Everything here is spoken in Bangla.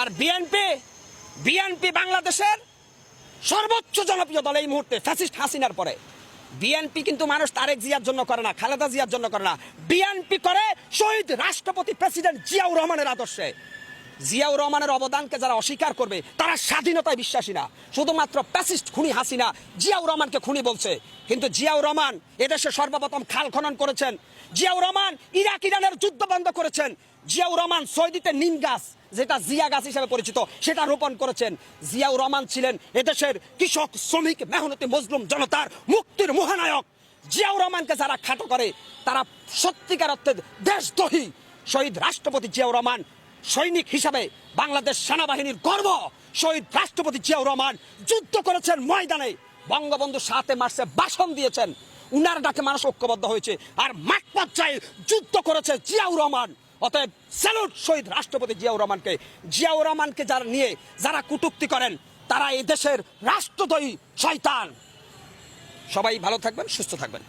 আর বিএনপি বিএনপি বাংলাদেশের সর্বোচ্চ জনপ্রিয় দল এই মুহূর্তে ফ্যাসিস্ট হাসিনার পরে। বিএনপি কিন্তু মানুষ তারেক জিয়ার জন্য করে না, খালেদা জিয়ার জন্য করে না। বিএনপি করে শহীদ রাষ্ট্রপতি প্রেসিডেন্ট জিয়াউর রহমানের আদর্শে। জিয়াউর রহমানের অবদানকে যারা অস্বীকার করবে, তারা স্বাধীনতায় বিশ্বাসী না। শুধুমাত্র প্যাসিস্ট খুনি হাসিনা জিয়াউর রহমানকে খুনি বলছে। কিন্তু জিয়াউর রহমান এদেশে সর্বপ্রথম খাল খনন করেছেন। জিয়াউর রহমান ইরাক, ইরানের যুদ্ধ বন্ধ করেছেন। জিয়াউর রহমান সৌদিতে নিম গাছ, যেটা জিয়া গাছ হিসেবে পরিচিত, সেটা রোপণ করেছেন। জিয়াউর রহমান ছিলেন এদেশের কৃষক, শ্রমিক, মেহনতি, মজলুম জনতার মুক্তির মহানায়ক। জিয়াউর রহমানকে যারা খাটো করে, তারা সত্যিকার অর্থে দেশদ্রোহী। শহীদ রাষ্ট্রপতি জিয়াউর রহমান সৈনিক হিসাবে বাংলাদেশ সেনাবাহিনীর গর্ব। শহীদ রাষ্ট্রপতি জিয়াউর রহমান যুদ্ধ করেছেন ময়দানে। বঙ্গবন্ধু সাতে মার্চে ভাষণ দিয়েছেন। উনার ডাকে মানুষ ঐক্যবদ্ধ হয়েছে। আর মাঠ পর্যায়ে যুদ্ধ করেছে জিয়াউর রহমান। অতএব স্যালুট শহীদ রাষ্ট্রপতি জিয়াউর রহমানকে। জিয়াউর রহমানকে যারা নিয়ে যারা কুটুক্তি করেন, তারা এই দেশের রাষ্ট্রদ্রোহী শয়তান। সবাই ভালো থাকবেন, সুস্থ থাকবেন।